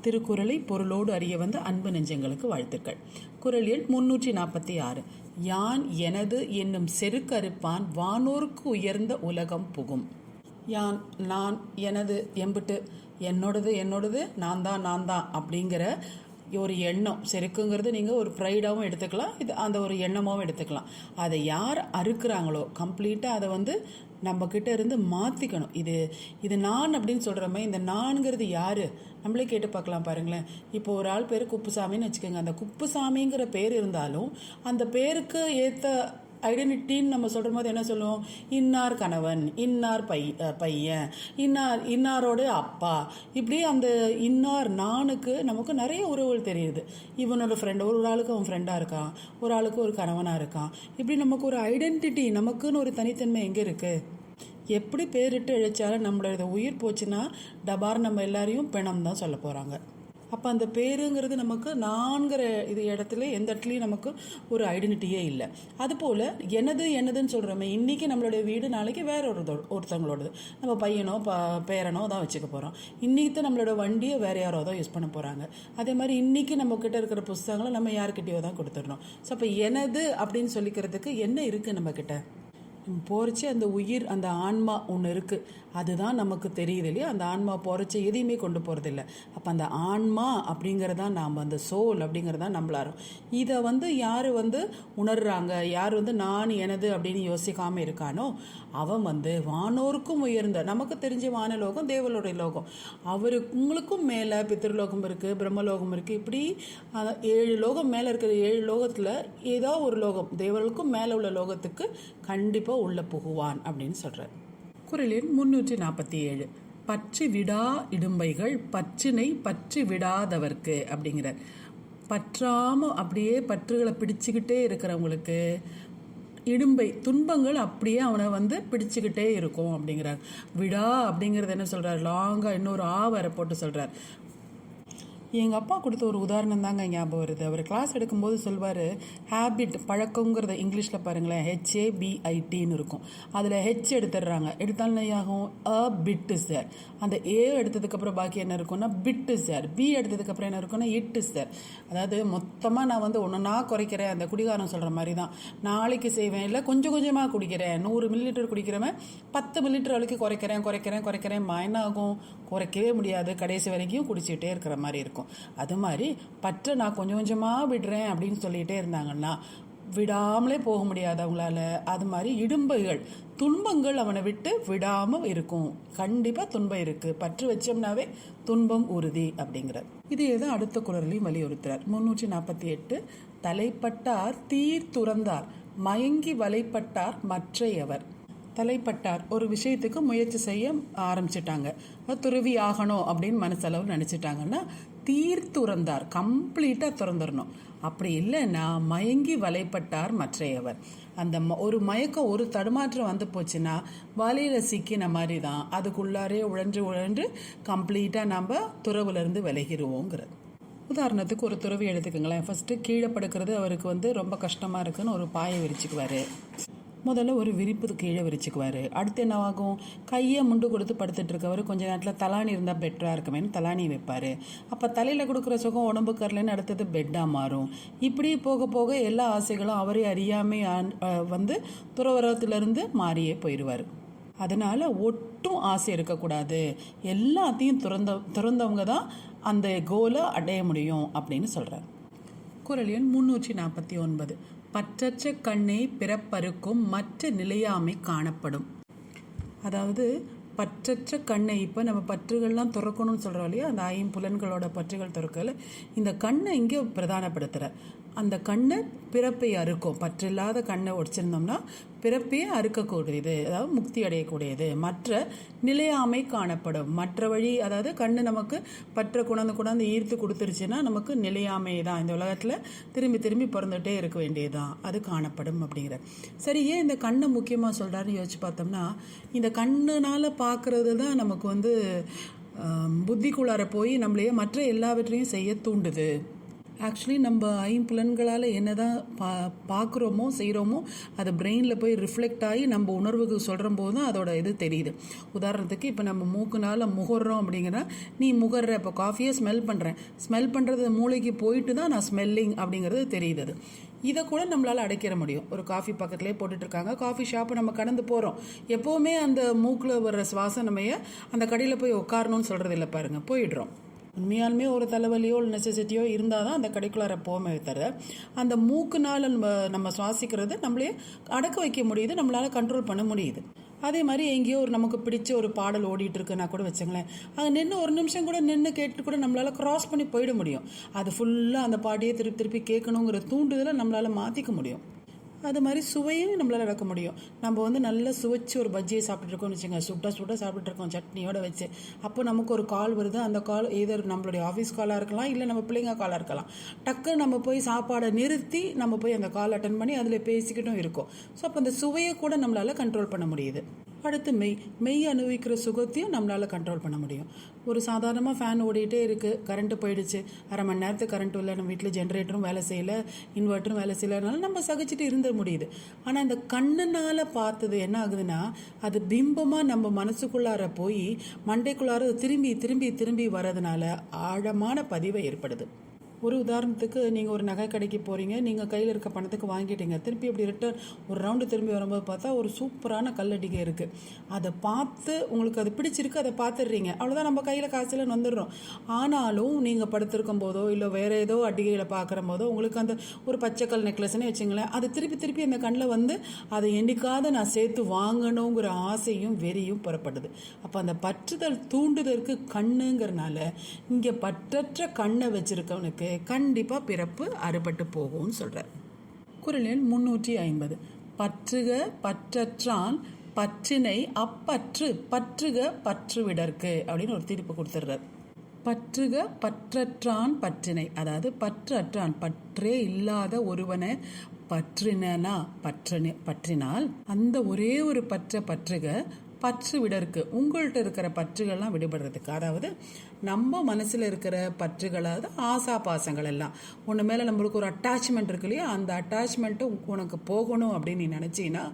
திருக்குறளை பொருளோடு அறிய வந்த அன்பு நெஞ்சங்களுக்கு வாழ்த்துக்கள். குரல் எண் முன்னூற்றி நாற்பத்தி ஆறு. யான் எனது என்னும் செருக்கறுப்பான் வானோருக்கு உயர்ந்த உலகம் புகும். யான் நான் எனது எம்பிட்டு என்னோடது என்னோடது நான் தான் நான் தான் அப்படிங்கிற ஒரு எண்ணம். செருக்குங்கிறது நீங்கள் ஒரு ப்ரைடாகவும் எடுத்துக்கலாம். இது அந்த ஒரு எண்ணமாகவும் எடுத்துக்கலாம். அதை யார் அறுக்கிறாங்களோ கம்ப்ளீட்டாக அதை வந்து நம்மக்கிட்ட இருந்து மாற்றிக்கணும் இது இது நான் அப்படின்னு சொல்கிறோமே இந்த நான்கிறது யார்? நம்மளே கேட்டு பார்க்கலாம் பாருங்களேன். இப்போ ஒரு ஆள் பேர் குப்புசாமின்னு வச்சுக்கோங்க. அந்த குப்புசாமிங்கிற பேர் இருந்தாலும் அந்த பேருக்கு ஏற்ற ஐடென்டிட்டின்னு நம்ம சொல்கிற போது என்ன சொல்லுவோம்? இன்னார் கணவன் இன்னார் பை பையன் இன்னார் இன்னாரோட அப்பா. இப்படி அந்த இன்னார் நானுக்கு நமக்கு நிறைய உறவுகள் தெரியுது. இவனோட ஃப்ரெண்ட் ஒரு ஆளுக்கு அவன் ஃப்ரெண்டாக இருக்கான் ஒரு ஆளுக்கு ஒரு கணவனாக இருக்கான். இப்படி நமக்கு ஒரு ஐடென்டிட்டி நமக்குன்னு ஒரு தனித்தன்மை எங்கே இருக்குது எப்படி பேரிட்டு இழைச்சாலும் நம்மளோட உயிர் போச்சுன்னா டபார் நம்ம எல்லாரையும் பிணம் தான் சொல்ல போகிறாங்க அப்போ அந்த பேருங்கிறது நமக்கு நான்கிற இது இடத்துல எந்த இடத்துலையும் நமக்கு ஒரு ஐடென்டிட்டியே இல்லை. அதுபோல் எனது எனதுன்னு சொல்கிறோமே இன்றைக்கி நம்மளுடைய வீடு நாளைக்கு வேற ஒரு ஒருத்தவங்களோடது. நம்ம பையனோ ப பேரனோ தான் வச்சுக்க போகிறோம் இன்றைக்கி தான் நம்மளோட வண்டியை வேறு யாரோ தான் யூஸ் பண்ண போகிறாங்க அதே மாதிரி இன்றைக்கி நம்மக்கிட்ட இருக்கிற புஸ்தகங்களை நம்ம யாருக்கிட்டேயோ தான் கொடுத்துடணும். ஸோ அப்போ எனது அப்படின்னு சொல்லிக்கிறதுக்கு என்ன இருக்குது நம்மக்கிட்ட கிட்ட அந்த உயிர் அந்த ஆன்மா ஒன்று இருக்குது அதுதான் நமக்கு தெரியுது இல்லையா? அந்த ஆன்மா போகிறச்சு எதையுமே கொண்டு போகிறதில்ல அப்போ அந்த ஆன்மா அப்படிங்கிறதா நாம் அந்த சோல் அப்படிங்கிறதா நம்மளாரும் இதை வந்து யார் வந்து உணர்றாங்க? யார் வந்து நான் எனது அப்படின்னு யோசிக்காமல் இருக்கானோ அவன் வந்து வானோருக்கும் உயர்ந்த நமக்கு தெரிஞ்ச வானலோகம் தேவலோடைய லோகம். அவரு உங்களுக்கும் மேலே பித்திருலோகம் இருக்குது பிரம்மலோகம் இருக்குது இப்படி ஏழு லோகம் மேலே இருக்கிற ஏழு லோகத்தில் ஏதோ ஒரு லோகம் தேவர்களுக்கும் மேலே உள்ள லோகத்துக்கு கண்டிப்பாக உள்ள புகுவான் அப்படின்னு சொல்கிறார் குரலின் முன்னூற்றி நாற்பத்தி ஏழு பற்றி விடா இடும்பைகள் பற்றினை பற்றி விடாதவர்க்கு அப்படிங்கிறார். பற்றாம அப்படியே பற்றுகளை பிடிச்சுக்கிட்டே இருக்கிறவங்களுக்கு இடும்பை துன்பங்கள் அப்படியே அவனை வந்து பிடிச்சுக்கிட்டே இருக்கும் அப்படிங்கிறார். விடா அப்படிங்கிறது என்ன சொல்றார்? லாங்காக இன்னொரு ஆ வர போட்டு சொல்றார். எங்கள் அப்பா கொடுத்த ஒரு உதாரணம் தாங்க ஞாபகம் வருது. அவர் கிளாஸ் எடுக்கும்போது சொல்வார் ஹேபிட் பழக்கங்கிறத இங்கிலீஷில் பாருங்களேன். ஹெச்ஏபிஐடின்னு இருக்கும். அதில் ஹெச் எடுத்துடுறாங்க. எடுத்தாலும் ஆகும்? அ பிட்டு சார் அந்த ஏ எடுத்ததுக்கப்புறம் பாக்கி என்ன இருக்கும்னா பிட்டு சார் பி எடுத்ததுக்கப்புறம் என்ன இருக்கும்னா இட்டு சார் அதாவது மொத்தமாக நான் வந்து ஒன்றா குறைக்கிறேன். அந்த குடிகாரம் சொல்கிற மாதிரி தான் நாளைக்கு செய்வேன். இல்லை கொஞ்சம் கொஞ்சமாக குடிக்கிறேன். நூறு மில்லிலிட்டர் குடிக்கிறவன் பத்து மில்லிலிட்டர் வரைக்கும் குறைக்கிறேன் குறைக்கிறேன் குறைக்கிறேன் என்ன ஆகும்? குறைக்கவே முடியாது. கடைசி வரைக்கும் குடிச்சிட்டே இருக்கிற மாதிரி இருக்கும். அது மாதிரி பற்ற நான் கொஞ்சம் கொஞ்சமாக விடுறேன் அப்படின்னு சொல்லிகிட்டே இருந்தாங்கன்னா விடாமலே போக முடியாது அவங்களால. அது மாதிரி இடும்பைகள் துன்பங்கள் அவனை விட்டு விடாமல் இருக்கும். கண்டிப்பாக துன்பம் இருக்குது பற்று வச்சோம்னாவே துன்பம் உறுதி அப்படிங்கிறார். இதே தான் அடுத்த குரலையும் வலியுறுத்துறார். முன்னூற்றி நாற்பத்தி எட்டு தலைப்பட்டார் தீர் துறந்தார் மயங்கி வலைப்பட்டார் மற்றையவர். தலைப்பட்டார். ஒரு விஷயத்துக்கு முயற்சி செய்ய ஆரம்பிச்சிட்டாங்க. துருவி துறவி ஆகணும் அப்படின்னு மனசளவு நினச்சிட்டாங்கன்னா தீர் துறந்தார். கம்ப்ளீட்டாக திறந்துடணும் அப்படி இல்லைன்னா மயங்கி வலைப்பட்டார் மற்றையவர். அந்த ம- ஒரு மயக்கம் ஒரு தடுமாற்றம் வந்து போச்சுன்னா வலையில் சிக்கின மாதிரி தான் அதுக்குள்ளாரே உழன்று உழன்று கம்ப்ளீட்டாக நம்ம துறவுலேருந்து விலகிடுவோங்கிறது. உதாரணத்துக்கு ஒரு துறவி எடுத்துக்கோங்களேன். ஃபஸ்ட்டு கீழே படுக்கிறது அவருக்கு வந்து ரொம்ப கஷ்டமாக இருக்குன்னு ஒரு பாயை விரிச்சுக்குவார். முதல்ல ஒரு விரிப்பு கீழே விரிச்சுக்குவார். அடுத்து என்ன ஆகும் கையை முண்டு கொடுத்து படுத்துட்டு இருக்கவர் கொஞ்ச நேரத்தில் தலாணி இருந்தால் பெட்டராக இருக்குமேனு தலாணி வைப்பார். அப்போ தலையில் கொடுக்குற சுகம் உடம்பு கரலைன்னு அடுத்தது பெட்டாக மாறும். இப்படி போக போக எல்லா ஆசைகளும் அவரே அறியாமே ஆன்- வந்து துறவரத்திலிருந்து மாறியே போயிடுவார். அதனால் ஒட்டும் ஆசை இருக்கக்கூடாது. எல்லாத்தையும் துறந்த துறந்தவங்க தான் அந்த கோலை அடைய முடியும் அப்படின்னு சொல்கிறார் குரல் எண் முன்னூற்றி நாற்பத்தி ஒன்பது. பற்றற்ற கண்ணே பிறப்பருக்கும் மற்ற நிலையாமை காணப்படும். அதாவது பற்றற்ற கண்ணை இப்போ நம்ம பற்றுகள்லாம் துறக்கணும்னு சொல்கிறோம் இல்லையா? அந்த ஐம்புலன்களோட பற்றுகள் துறக்கல. இந்த கண்ணை இங்கே பிரதானப்படுத்துகிற அந்த கண்ணை பிறப்பை அறுக்கும். பற்றில்லாத கண்ணை உடைச்சிருந்தோம்னா பிறப்பையே அறுக்கக்கூடியது அதாவது முக்தி அடையக்கூடியது. மற்ற நிலையாமை காணப்படும். மற்ற வழி அதாவது கண்ணு நமக்கு பற்ற குணந்து குணந்து ஈர்த்து கொடுத்துருச்சுன்னா நமக்கு நிலையாமை தான். இந்த உலகத்தில் திரும்பி திரும்பி பிறந்துட்டே இருக்க வேண்டியதுதான். அது காணப்படும் அப்படிங்கிற. சரி ஏன் இந்த கண்ணை முக்கியமாக சொல்கிறாருன்னு யோசிச்சு பார்த்தோம்னா இந்த கண்ணுனால் பார்க்குறது தான் நமக்கு வந்து புத்திக்குள்ளார போய் நம்மளையே மற்ற எல்லாவற்றையும் செய்ய தூண்டுது. ஆக்சுவலி நம்ம ஐம்புலன்களால் என்ன தான் பா பார்க்குறோமோ செய்கிறோமோ அது பிரெயினில் போய் ரிஃப்ளெக்ட் ஆகி நம்ம உணர்வுக்கு சொல்கிற போது தான் அதோட இது தெரியுது. உதாரணத்துக்கு இப்போ நம்ம மூக்குனால் முகர்றோம் அப்படிங்கிற நீ முகர்ற இப்போ காஃபியை ஸ்மெல் பண்ணுறேன் ஸ்மெல் பண்ணுறது மூளைக்கு போயிட்டு தான் நான் ஸ்மெல்லிங் அப்படிங்கிறது தெரியுது. அது. இதை கூட நம்மளால் அடைக்கிற முடியும். ஒரு காஃபி பக்கத்துலேயே போட்டுட்ருக்காங்க காஃபி ஷாப்பை நம்ம கடந்து போகிறோம் எப்போவுமே அந்த மூக்கில் வர்ற சுவாசனமைய அந்த கடையில் போய் உட்காரணும்னு சொல்கிறது இல்லை பாருங்கள் போயிடுறோம். உண்மையாலுமே ஒரு தலைவலியோ நெசசிட்டியோ இருந்தால் தான் அந்த கடைக்குள்ளார போமே தவிர அந்த மூக்குனால நம்ம நம்ம சுவாசிக்கிறது நம்மளே அடக்க வைக்க முடியுது நம்மளால் கண்ட்ரோல் பண்ண முடியுது. அதே மாதிரி எங்கேயோ ஒரு நமக்கு பிடிச்ச ஒரு பாடல் ஓடிட்டு இருக்குன்னா கூட வச்சுங்களேன். அது நின்று ஒரு நிமிஷம் கூட நின்று கேட்டு கூட நம்மளால் கிராஸ் பண்ணி போயிட முடியும். அது ஃபுல்லாக அந்த பாடியை திருப்பி திருப்பி கேட்கணுங்கிற தூண்டுதலை நம்மளால் மாற்றிக்க முடியும். அது மாதிரி சுவையும் நம்மளால் இழக்க முடியும். நம்ம வந்து நல்லா சுவைச்சு ஒரு பஜ்ஜியை சாப்பிட்டுட்டு இருக்கோம்னு வச்சுங்க சுட்டா சுட்டா சாப்பிட்டுட்டு சட்னியோடு வச்சு. அப்போ நமக்கு ஒரு கால் வருது. அந்த கால் either நம்மளுடைய ஆஃபீஸ் காலாக இருக்கலாம் இல்லை நம்ம பிள்ளைங்க காலாக இருக்கலாம். டக்குன்னு நம்ம போய் சாப்பாடை நிறுத்தி நம்ம போய் அந்த கால் அட்டன் பண்ணி அதில் பேசிக்கிட்டும் இருக்கோம். ஸோ அப்போ அந்த சுவையை கூட நம்மளால் கண்ட்ரோல் பண்ண முடியுது. அடுத்து மெய் மெய் அனுபவிக்கிற சுகத்தையும் நம்மளால் கண்ட்ரோல் பண்ண முடியும். ஒரு சாதாரணமாக ஃபேன் ஓடிட்டே இருக்குது கரண்ட்டு போயிடுச்சு. அரை மணி நேரத்துக்கு கரண்ட் இல்லை நம்ம வீட்டில் ஜென்ரேட்டரும் வேலை செய்யலை இன்வெர்ட்டரும் வேலை செய்யலைனால நம்ம சகிச்சுட்டு இருந்துட முடியுது. ஆனால் இந்த கண்ணுனால் பார்த்தது என்ன ஆகுதுன்னா அது பிம்பமாக நம்ம மனசுக்குள்ளார போய் மண்டைக்குள்ளார திரும்பி திரும்பி திரும்பி வர்றதுனால ஆழமான பதிவை ஏற்படுது. ஒரு உதாரணத்துக்கு நீங்கள் ஒரு நகை கடைக்கு போகிறீங்க நீங்கள் கையில் இருக்க பணத்துக்கு வாங்கிட்டீங்க. திருப்பி இப்படி ரிட்டர்ன் ஒரு ரவுண்டு திரும்பி வரும்போது பார்த்தா ஒரு சூப்பரான கல்லடிகை இருக்குது அதை பார்த்து உங்களுக்கு அது பிடிச்சிருக்கு அதை பார்த்துடுறீங்க. அவ்வளோதான் நம்ம கையில் காசில் வந்துடுறோம். ஆனாலும் நீங்கள் படுத்திருக்கும் போதோ இல்லை வேறு ஏதோ அடிகையில் பார்க்குற போதோ உங்களுக்கு அந்த ஒரு பச்சைக்கல் நெக்லஸ்னே வச்சுங்களேன் அது திருப்பி திருப்பி அந்த கண்ணில் வந்து அதை என்னைக்காவது நான் சேர்த்து வாங்கணுங்கிற ஆசையும் வெறியும் புறப்படுது. அப்போ அந்த பற்றுதல் தூண்டுதற்கு கண்ணுங்கிறனால இங்கே பற்றற்ற கண்ணை வச்சுருக்கவனுக்கு கண்டிப்பாக பிறப்பு அறுபட்டு போகும்னு சொல்கிறார் குரல் முன்னூற்றி ஐம்பது. பற்றுக பற்றற்றான் பற்றினை அப்பற்று பற்றுக பற்றுவிடற்கு அப்படின்னு ஒரு தீர்ப்பு கொடுத்துடுறார். பற்றுக பற்றற்றான் பற்றினை. அதாவது பற்றற்றான் பற்றே இல்லாத ஒருவனை பற்றினா பற்றின பற்றினால் அந்த ஒரே ஒரு பற்ற பற்றுக பற்று விடருக்கு உங்கள்கிட்ட இருக்கிற பற்றுகள்லாம் விடுபடுறதுக்கு. அதாவது நம்ம மனசில் இருக்கிற பற்றுகளாவது ஆசா பாசங்கள் எல்லாம். ஒன்று மேலே நம்மளுக்கு ஒரு அட்டாச்மெண்ட் இருக்கு இல்லையா? அந்த அட்டாச்மெண்ட்டு உனக்கு போகணும் அப்படின்னு நீ நினச்சின்னா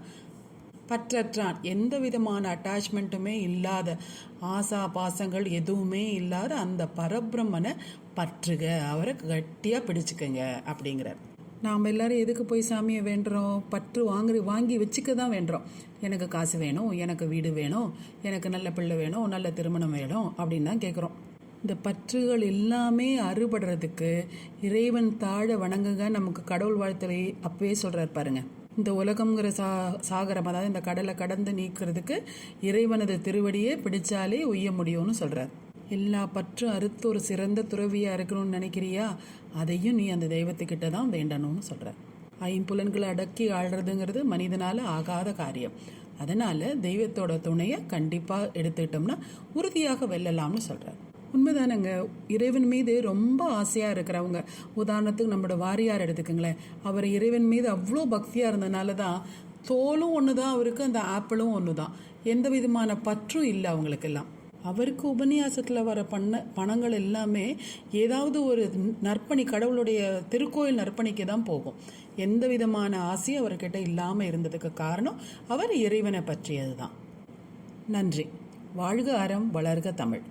பற்றற்றான். எந்த விதமான அட்டாச்மெண்ட்டுமே இல்லாத ஆசா பாசங்கள் எதுவுமே இல்லாத அந்த பரபிரம்மனை பற்றுக. அவரை கட்டியாக பிடிச்சுக்கங்க அப்படிங்கிறார். நாம் எல்லாரும் எதுக்கு போய் சாமியை வேண்டுறோம்? பற்று வாங்கி வாங்கி வச்சுக்க தான் வேண்டுறோம். எனக்கு காசு வேணும் எனக்கு வீடு வேணும் எனக்கு நல்ல பிள்ளை வேணும் நல்ல திருமணம் வேணும் அப்படின்னு தான் கேட்குறோம் இந்த பற்றுகள் எல்லாமே அறுபடுறதுக்கு இறைவன் தாழ வணங்குங்க. நமக்கு கடவுள் வாழ்த்தலை அப்பவே சொல்கிறார் பாருங்க. இந்த உலகம்ங்கிற சா சாகரம் அதாவது இந்த கடலை கடந்து நீக்கிறதுக்கு இறைவனது திருவடியே பிடிச்சாலே உய்ய முடியும்னு சொல்கிறார் எல்லா பற்றும் அறுத்து ஒரு சிறந்த துறவியாக இருக்கணும்னு நினைக்கிறியா? அதையும் நீ அந்த தெய்வத்துக்கிட்ட தான் வேண்டணும்னு சொல்கிற ஐம்புலன்களை அடக்கி ஆள்றதுங்கிறது மனிதனால் ஆகாத காரியம். அதனால் தெய்வத்தோட துணையை கண்டிப்பாக எடுத்துக்கிட்டோம்னா உறுதியாக வெல்லலாம்னு சொல்கிறார் உண்மைதானங்க. இறைவன் மீது ரொம்ப ஆசையாக இருக்கிறவங்க. உதாரணத்துக்கு நம்மளோட வாரியார் எடுத்துக்கோங்களேன். அவர் இறைவன் மீது அவ்வளோ பக்தியாக இருந்தனால தான் தோலும் ஒன்று தான் அவருக்கு அந்த ஆப்பிளும் ஒன்று தான் எந்த விதமான பற்றும் இல்லை அவங்களுக்கெல்லாம். அவருக்கு உபன்யாசத்தில் வர பண்ண பணங்கள் எல்லாமே ஏதாவது ஒரு நற்பணி கடவுளுடைய திருக்கோயில் நற்பணிக்கு தான் போகும். எந்த விதமான ஆசையும் அவர்கிட்ட இல்லாமல் இருந்ததுக்கு காரணம் அவர் இறைவனை பற்றியது தான் நன்றி. வாழ்க அறம் வளர்க தமிழ்.